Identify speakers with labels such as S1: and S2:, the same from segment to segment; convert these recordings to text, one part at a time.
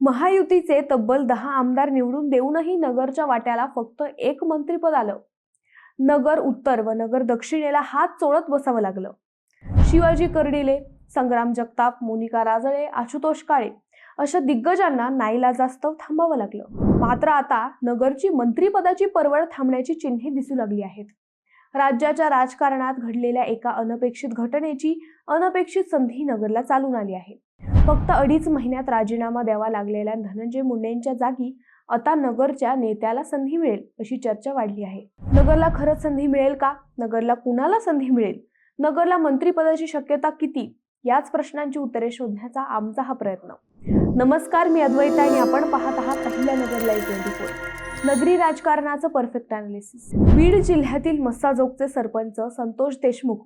S1: महायुतीचे तब्बल दहा आमदार निवडून देऊनही नगरच्या वाट्याला फक्त एक मंत्रीपद आलं. नगर उत्तर व नगर दक्षिणेला हात चोळत बसावं लागलं. शिवाजी कर्डिले संग्राम जगताप मोनिका राजळे आशुतोष काळे अशा दिग्गजांना नाईलाजास्तव थांबावं लागलं. मात्र आता नगरची मंत्रीपदाची परवड थांबण्याची चिन्हे दिसू लागली आहेत. राज्याच्या राजकारणात घडलेल्या एका अनपेक्षित घटनेची अनपेक्षित संधी नगरला चालून आली आहे. फक्त अडीच महिन्यात राजीनामा द्यावा लागलेल्या धनंजय मुंडेंच्या जागी आता नगरच्या नेत्याला संधी मिळेल अशी चर्चा वाढली आहे. नगरला खरंच संधी मिळेल का? नगरला कुणाला संधी मिळेल? नगरला मंत्रिपदाची शक्यता किती? याच प्रश्नांची उत्तरे शोधण्याचा आमचा हा प्रयत्न. नमस्कार मी अद्वैता आणि आपण पाहत आहात पहिल्या नगर लाईव्ह ट्वेंटी फोर. नगरी राजकारणाचं परफेक्ट अनालिसिस बीड जिल्ह्यातील मस्साजोगचे सरपंच संतोष देशमुख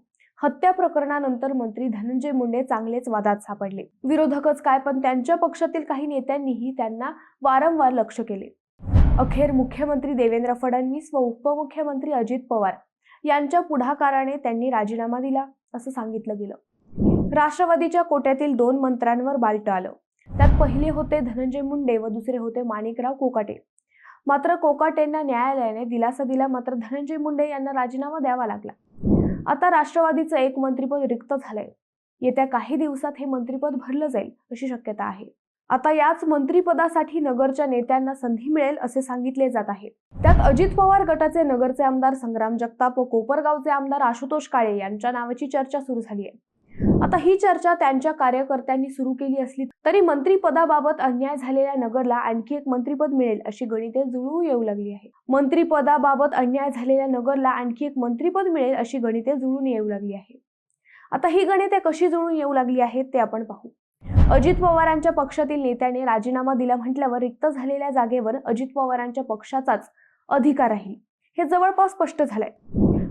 S1: हत्या प्रकरणानंतर मंत्री धनंजय मुंडे चांगलेच वादात सापडले. विरोधकच काय पण त्यांच्या पक्षातील काही नेत्यांनीही त्यांना वारंवार लक्ष केले. अखेर मुख्यमंत्री देवेंद्र फडणवीस व उपमुख्यमंत्री अजित पवार यांच्या पुढाकाराने त्यांनी राजीनामा दिला असं सांगितलं गेलं. राष्ट्रवादीच्या कोट्यातील दोन मंत्र्यांवर बालटं आलं. त्यात पहिले होते धनंजय मुंडे व दुसरे होते माणिकराव कोकाटे. मात्र कोकाटेंना न्यायालयाने दिलासा दिला मात्र धनंजय मुंडे यांना राजीनामा द्यावा लागला. आता राष्ट्रवादीचं एक मंत्रिपद रिक्त झालंय. येत्या काही दिवसात हे मंत्रिपद भरलं जाईल अशी शक्यता आहे. आता याच मंत्रिपदासाठी नगरच्या नेत्यांना संधी मिळेल असे सांगितले जात आहे. त्यात अजित पवार गटाचे नगरचे आमदार संग्राम जगताप व कोपरगावचे आमदार आशुतोष काळे यांच्या नावाची चर्चा सुरू झाली आहे. आता ही चर्चा त्यांच्या कार्यकर्त्यांनी सुरू केली असली तरी मंत्रिपदाबाबत अन्याय झालेल्या नगरला आणखी एक मंत्रिपद मिळेल अशी गणिते जुळवू येऊ लागली आहे. मंत्रिपदाबाबत अन्याय झालेल्या नगरला आणखी एक मंत्रिपद मिळेल अशी गणिते जुळून येऊ लागली आहे. आता ही गणिते कशी जुळून येऊ लागली आहेत ते आपण पाहू. अजित पवारांच्या पक्षातील नेत्याने राजीनामा दिला म्हटल्यावर रिक्त झालेल्या जागेवर अजित पवारांच्या पक्षाचाच अधिकार राहील हे जवळपास स्पष्ट झालंय.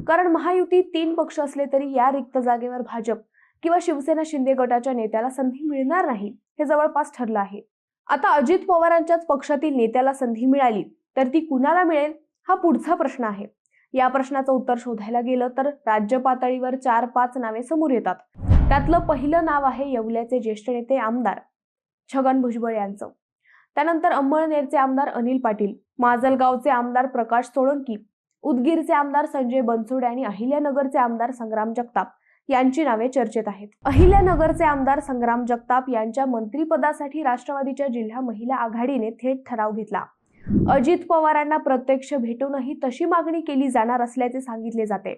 S1: कारण महायुती तीन पक्ष असले तरी या रिक्त जागेवर भाजप किंवा शिवसेना शिंदे गटाच्या नेत्याला संधी मिळणार नाही हे जवळपास ठरलं आहे. आता अजित पवारांच्याच पक्षातील नेत्याला संधी मिळाली तर ती कुणाला मिळेल? हा पुढचा प्रश्न आहे. या प्रश्नाचं उत्तर शोधायला गेलं तर राज्य पातळीवर चार पाच नावे समोर येतात. त्यातलं पहिलं नाव आहे येवल्याचे ज्येष्ठ नेते आमदार छगन भुजबळ यांचं. त्यानंतर अंमळनेरचे आमदार अनिल पाटील माजलगावचे आमदार प्रकाश सोळंकी उदगीरचे आमदार संजय बनसोडे आणि अहिल्यानगरचे आमदार संग्राम जगताप. यांची नावे चर्चेत आहेत. अहिल्यानगरचे आमदार संग्राम जगताप यांच्या मंत्रिपदासाठी राष्ट्रवादीच्या जिल्हा महिला आघाडीने थेट ठराव घेतला. अजित पवारांना प्रत्यक्ष भेटूनही तशी मागणी केली जाणार असल्याचे सांगितले जाते.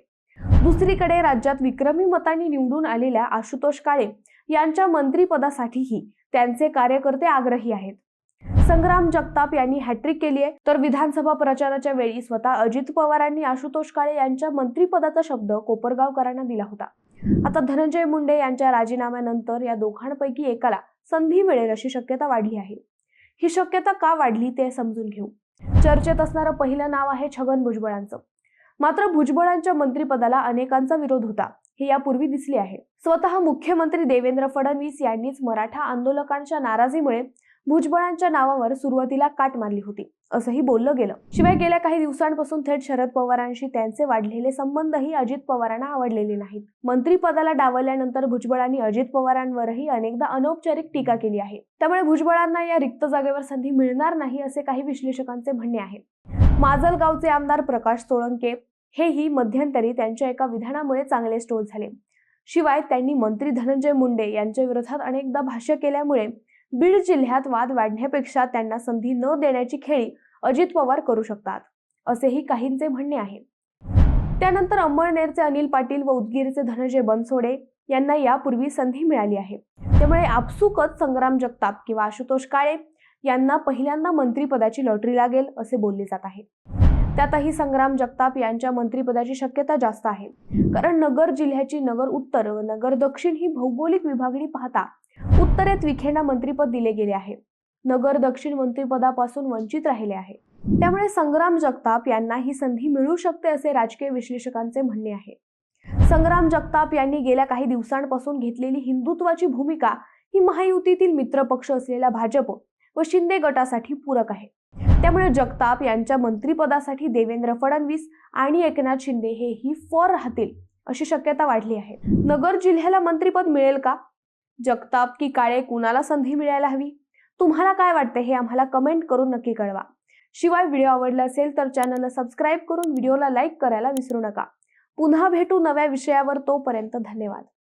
S1: दुसरीकडे राज्यात विक्रमी मतांनी निवडून आलेल्या आशुतोष काळे यांच्या मंत्रिपदासाठीही त्यांचे कार्यकर्ते आग्रही आहेत. संग्राम जगताप यांनी हॅट्रिक केली आहे. तर विधानसभा प्रचाराच्या वेळी स्वतः अजित पवारांनी आशुतोष काळे यांच्या मंत्रिपदाचा शब्द कोपरगावकरांना दिला होता. आता धनंजय मुंडे यांच्या राजीनाम्यानंतर या दोघांपैकी एकाला संधी मिळेल अशी शक्यता वाढली आहे. ही शक्यता का वाढली ते समजून घेऊ. चर्चेत असणारं पहिलं नाव आहे छगन भुजबळांचं. मात्र भुजबळांच्या मंत्रिपदाला अनेकांचा विरोध होता. हे यापूर्वी दिसले आहे. स्वतः मुख्यमंत्री देवेंद्र फडणवीस यांनीच मराठा आंदोलकांच्या नाराजीमुळे भुजबळांच्या नावावर सुरुवातीला काट मारली होती असंही बोललं गेलं. शिवाय गेल्या काही दिवसांपासून थेट शरद पवारांशी त्यांचे वाढलेले संबंधही अजित पवारांना आवडलेले नाहीत. मंत्रीपदाला डावलल्यानंतर भुजबळांनी अजित पवारांवरही अनेकदा अनौपचारिक टीका केली आहे. त्यामुळे भुजबळांना या रिक्त जागेवर संधी मिळणार नाही असे काही विश्लेषकांचे म्हणणे आहे. माजलगावचे आमदार प्रकाश सोळंके हेही मध्यंतरी त्यांच्या एका विधानामुळे चांगले स्टोल झाले. शिवाय त्यांनी मंत्री धनंजय मुंडे यांच्या विरोधात अनेकदा भाष्य केल्यामुळे बीड जिल्ह्यात वाद वाढण्यापेक्षा त्यांना संधी न देण्याची खेळी अजित पवार करू शकतात असेही काहींचे म्हणणे आहे. त्यानंतर अंमळनेरचे अनिल पाटील व उदगीरचे धनंजय बनसोडे यांना यापूर्वी संधी मिळाली आहे. त्यामुळे आपसुकच संग्राम जगताप किंवा आशुतोष काळे यांना पहिल्यांदा मंत्रिपदाची लॉटरी लागेल असे बोलले जात आहे. त्यातही संग्राम जगताप यांच्या मंत्रिपदाची शक्यता जास्त आहे. कारण नगर जिल्ह्याची नगर उत्तर व नगर दक्षिण ही भौगोलिक विभागणी पाहता उत्तरेत विखेंना मंत्रीपद दिले गेले आहे. नगर दक्षिण मंत्रिपदापासून वंचित राहिले आहे. त्यामुळे संग्राम जगताप यांना ही संधी मिळू शकते असे राजकीय विश्लेषकांचे म्हणणे आहे. संग्राम जगताप यांनी गेल्या काही दिवसांपासून घेतलेली हिंदुत्वाची भूमिका ही महायुतीतील मित्रपक्ष असलेला भाजप व शिंदे गटासाठी पूरक आहे. त्यामुळे जगताप यांच्या मंत्रिपदासाठी देवेंद्र फडणवीस आणि एकनाथ शिंदे हेही फॉर राहतील अशी शक्यता वाढली आहे. नगर जिल्ह्याला मंत्रिपद मिळेल का? जगताप की काळे कुणाला संधी मिळायला हवी? तुम्हाला काय वाटते हे आम्हाला कमेंट करून नक्की कळवा. शिवाय व्हिडिओ आवडला असेल तर चॅनलला सबस्क्राईब करून व्हिडिओला लाईक करायला विसरू नका. पुन्हा भेटू नव्या विषयावर तोपर्यंत धन्यवाद.